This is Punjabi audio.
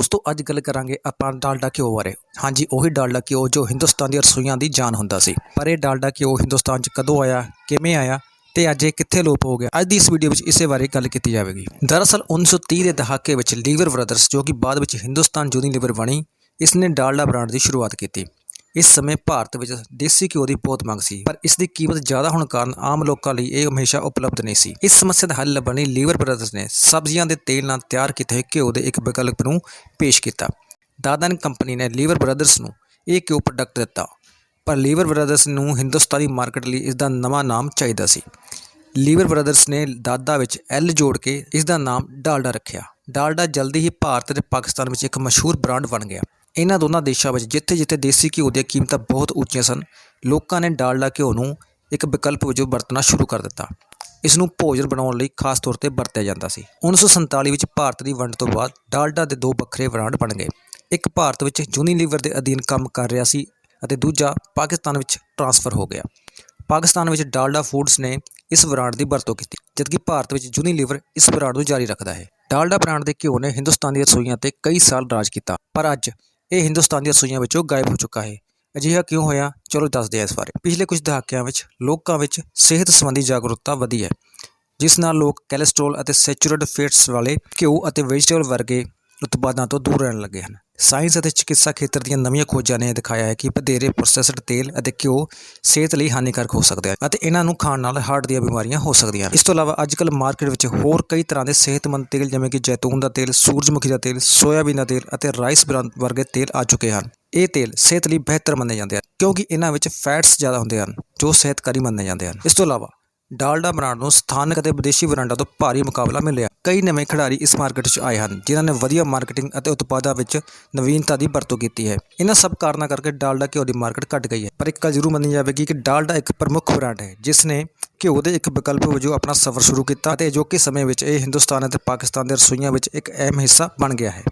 ਉਸ ਤੋਂ ਅੱਜ ਗੱਲ ਕਰਾਂਗੇ ਆਪਾਂ ਡਾਲਡਾ ਘਿਓ ਬਾਰੇ। ਹਾਂਜੀ, ਉਹੀ ਡਾਲਡਾ ਘਿਓ ਜੋ ਹਿੰਦੁਸਤਾਨ ਦੀਆਂ ਰਸੋਈਆਂ ਦੀ ਜਾਨ ਹੁੰਦਾ ਸੀ। ਪਰ ਇਹ ਡਾਲਡਾ ਘਿਓ ਹਿੰਦੁਸਤਾਨ 'ਚ ਕਦੋਂ ਆਇਆ, ਕਿਵੇਂ ਆਇਆ ਤੇ ਅੱਜ ਇਹ ਕਿੱਥੇ ਲੋਪ ਹੋ ਗਿਆ, ਅੱਜ ਦੀ ਇਸ ਵੀਡੀਓ ਵਿੱਚ ਇਸੇ ਬਾਰੇ ਗੱਲ ਕੀਤੀ ਜਾਵੇਗੀ। ਦਰਅਸਲ 1930 ਦੇ ਦਹਾਕੇ ਵਿੱਚ ਲੀਵਰ ਬ੍ਰਦਰਸ ਜੋ ਕਿ ਬਾਅਦ ਵਿੱਚ ਹਿੰਦੁਸਤਾਨ ਯੂਨੀਲੀਵਰ ਬਣੀ, ਇਸ ਨੇ ਡਾਲਡਾ ਬ੍ਰਾਂਡ ਦੀ ਸ਼ੁਰੂਆਤ ਕੀਤੀ। ਇਸ ਸਮੇਂ ਭਾਰਤ ਵਿੱਚ ਦੇਸੀ ਘਿਓ ਦੀ ਬਹੁਤ ਮੰਗ ਸੀ, ਪਰ ਇਸ ਦੀ ਕੀਮਤ ਜ਼ਿਆਦਾ ਹੋਣ ਕਾਰਨ ਆਮ ਲੋਕਾਂ ਲਈ ਇਹ ਹਮੇਸ਼ਾ ਉਪਲਬਧ ਨਹੀਂ ਸੀ। ਇਸ ਸਮੱਸਿਆ ਦਾ ਹੱਲ ਲੱਭਣ ਲਈ ਲੀਵਰ ਬ੍ਰਦਰਸ ਨੇ ਸਬਜ਼ੀਆਂ ਦੇ ਤੇਲ ਨਾਲ ਤਿਆਰ ਕੀਤੇ ਹੋਏ ਘਿਓ ਦੇ ਇੱਕ ਵਿਕਲਪ ਨੂੰ ਪੇਸ਼ ਕੀਤਾ। ਦਾਦਨ ਕੰਪਨੀ ਨੇ ਲੀਵਰ ਬ੍ਰਦਰਸ ਨੂੰ ਇਹ ਘਿਓ ਪ੍ਰੋਡਕਟ ਦਿੱਤਾ, ਪਰ ਲੀਵਰ ਬ੍ਰਦਰਸ ਨੂੰ ਹਿੰਦੁਸਤਾਨੀ ਮਾਰਕੀਟ ਲਈ ਇਸ ਦਾ ਨਵਾਂ ਨਾਮ ਚਾਹੀਦਾ ਸੀ। ਲੀਵਰ ਬ੍ਰਦਰਸ ਨੇ ਦਾਦਾ ਵਿੱਚ ਐਲ ਜੋੜ ਕੇ ਇਸ ਦਾ ਨਾਮ ਡਾਲਡਾ ਰੱਖਿਆ। ਡਾਲਡਾ ਜਲਦੀ ਹੀ ਭਾਰਤ ਅਤੇ ਪਾਕਿਸਤਾਨ ਵਿੱਚ ਇੱਕ ਮਸ਼ਹੂਰ ਬ੍ਰਾਂਡ ਬਣ ਗਿਆ। ਇਹਨਾਂ ਦੋਨਾਂ ਦੇਸ਼ਾਂ ਵਿੱਚ ਜਿੱਥੇ-ਜਿੱਥੇ ਦੇਸੀ ਘਿਓ ਦੀਆਂ ਕੀਮਤਾਂ ਬਹੁਤ ਉੱਚੀਆਂ ਸਨ, ਲੋਕਾਂ ਨੇ ਡਾਲਡਾ ਘਿਓ ਨੂੰ ਇੱਕ ਵਿਕਲਪ ਵਜੋਂ ਵਰਤਣਾ ਸ਼ੁਰੂ ਕਰ ਦਿੱਤਾ। ਇਸ ਨੂੰ ਭੋਜਨ ਬਣਾਉਣ ਲਈ ਖਾਸ ਤੌਰ ਤੇ ਵਰਤਿਆ ਜਾਂਦਾ ਸੀ। 1947 ਵਿੱਚ ਭਾਰਤ ਦੀ ਵੰਡ ਤੋਂ ਬਾਅਦ ਡਾਲਡਾ ਦੇ ਦੋ ਵੱਖਰੇ ਬ੍ਰਾਂਡ ਬਣ ਗਏ। ਇੱਕ ਭਾਰਤ ਵਿੱਚ ਯੂਨੀਲੀਵਰ ਦੇ ਅਧੀਨ ਕੰਮ ਕਰ ਰਿਹਾ ਸੀ ਅਤੇ ਦੂਜਾ ਪਾਕਿਸਤਾਨ ਵਿੱਚ ਟ੍ਰਾਂਸਫਰ ਹੋ ਗਿਆ। ਪਾਕਿਸਤਾਨ ਵਿੱਚ ਡਾਲਡਾ ਫੂਡਸ ਨੇ ਇਸ ਬ੍ਰਾਂਡ ਦੀ ਵਰਤੋਂ ਕੀਤੀ, ਜਦਕਿ ਭਾਰਤ ਵਿੱਚ ਯੂਨੀਲੀਵਰ ਇਸ ਬ੍ਰਾਂਡ ਨੂੰ ਜਾਰੀ ਰੱਖਦਾ ਹੈ। ਡਾਲਡਾ ਬ੍ਰਾਂਡ ਦੇ ਘਿਓ ਨੇ ਹਿੰਦੁਸਤਾਨ ਦੀਆਂ ਰਸੋਈਆਂ ਤੇ ਕਈ ਸਾਲ ਰਾਜ ਕੀਤਾ, ਪਰ ਅੱਜ ਇਹ ਹਿੰਦੁਸਤਾਨ ਦੀਆਂ ਰਸੋਈਆਂ ਵਿੱਚੋਂ ਗਾਇਬ ਹੋ ਚੁੱਕਾ ਹੈ। ਅਜਿਹਾ ਕਿਉਂ ਹੋਇਆ? ਚਲੋ ਦੱਸਦੇ ਹਾਂ ਇਸ ਬਾਰੇ। ਪਿਛਲੇ ਕੁਝ ਦਹਾਕਿਆਂ ਵਿੱਚ ਲੋਕਾਂ ਵਿੱਚ ਸਿਹਤ ਸੰਬੰਧੀ ਜਾਗਰੂਕਤਾ ਵਧੀ ਹੈ, ਜਿਸ ਨਾਲ ਲੋਕ ਕੋਲੇਸਟ੍ਰੋਲ ਅਤੇ ਸੈਚੂਰੇਟਡ ਫੈਟਸ ਵਾਲੇ ਘਿਓ ਅਤੇ ਵੈਜੀਟੇਬਲ ਵਰਗੇ ਉਤਪਾਦਾਂ ਤੋਂ ਦੂਰ ਰਹਿਣ ਲੱਗੇ ਹਨ। ਸਾਇੰਸ ਅਤੇ ਚਿਕਿਤਸਾ ਖੇਤਰ ਦੀਆਂ ਨਵੀਆਂ ਖੋਜਾਂ ਨੇ ਦਿਖਾਇਆ ਹੈ ਕਿ ਵਧੇਰੇ ਪ੍ਰੋਸੈਸਡ ਤੇਲ ਅਤੇ ਘਿਓ ਸਿਹਤ ਲਈ ਹਾਨੀਕਾਰਕ ਹੋ ਸਕਦੇ ਹਨ ਅਤੇ ਇਹਨਾਂ ਨੂੰ ਖਾਣ ਨਾਲ ਹਾਰਟ ਦੀਆਂ ਬਿਮਾਰੀਆਂ ਹੋ ਸਕਦੀਆਂ ਹਨ। ਇਸ ਤੋਂ ਇਲਾਵਾ ਅੱਜਕੱਲ ਮਾਰਕੀਟ ਵਿੱਚ ਹੋਰ ਕਈ ਤਰ੍ਹਾਂ ਦੇ ਸਿਹਤਮੰਦ ਤੇਲ ਜਿਵੇਂ ਕਿ ਜੈਤੂਨ ਦਾ ਤੇਲ, ਸੂਰਜਮੁਖੀ ਦਾ ਤੇਲ, ਸੋਇਆਬੀਨ ਦਾ ਤੇਲ ਅਤੇ ਰਾਈਸ ਬ੍ਰਾਨ ਵਰਗੇ ਤੇਲ ਆ ਚੁੱਕੇ ਹਨ। ਇਹ ਤੇਲ ਸਿਹਤ ਲਈ ਬਿਹਤਰ ਮੰਨੇ ਜਾਂਦੇ ਹਨ ਕਿਉਂਕਿ ਇਹਨਾਂ ਵਿੱਚ ਫੈਟਸ ਜ਼ਿਆਦਾ ਹੁੰਦੇ ਹਨ ਜੋ ਸਿਹਤਕਾਰੀ ਮੰਨੇ ਜਾਂਦੇ ਹਨ। ਇਸ ਤੋਂ ਇਲਾਵਾ ਡਾਲਡਾ ਬ੍ਰਾਂਡ ਨੂੰ ਸਥਾਨਕ ਅਤੇ ਵਿਦੇਸ਼ੀ ਬ੍ਰਾਂਡਾਂ ਤੋਂ ਭਾਰੀ ਮੁਕਾਬਲਾ ਮਿਲਿਆ। ਕਈ ਨਵੇਂ ਖਿਡਾਰੀ ਇਸ ਮਾਰਕੀਟ 'ਚ ਆਏ ਹਨ, ਜਿਨ੍ਹਾਂ ਨੇ ਵਧੀਆ ਮਾਰਕੀਟਿੰਗ ਅਤੇ ਉਤਪਾਦਾਂ ਵਿੱਚ ਨਵੀਨਤਾ ਦੀ ਵਰਤੋਂ ਕੀਤੀ ਹੈ। ਇਹਨਾਂ ਸਭ ਕਾਰਨਾਂ ਕਰਕੇ ਡਾਲਡਾ ਘਿਓ ਦੀ ਮਾਰਕੀਟ ਘਟ ਗਈ ਹੈ। ਪਰ ਇੱਕ ਗੱਲ ਜ਼ਰੂਰ ਮੰਨੀ ਜਾਵੇਗੀ ਕਿ ਡਾਲਡਾ ਇੱਕ ਪ੍ਰਮੁੱਖ ਬ੍ਰਾਂਡ ਹੈ, ਜਿਸ ਨੇ ਘਿਓ ਦੇ ਇੱਕ ਵਿਕਲਪ ਵਜੋਂ ਆਪਣਾ ਸਫ਼ਰ ਸ਼ੁਰੂ ਕੀਤਾ ਅਤੇ ਅਜੋਕੇ ਸਮੇਂ ਵਿੱਚ ਇਹ ਹਿੰਦੁਸਤਾਨ ਅਤੇ ਪਾਕਿਸਤਾਨ ਦੇ ਰਸੋਈਆਂ ਵਿੱਚ ਇੱਕ ਅਹਿਮ ਹਿੱਸਾ ਬਣ ਗਿਆ ਹੈ।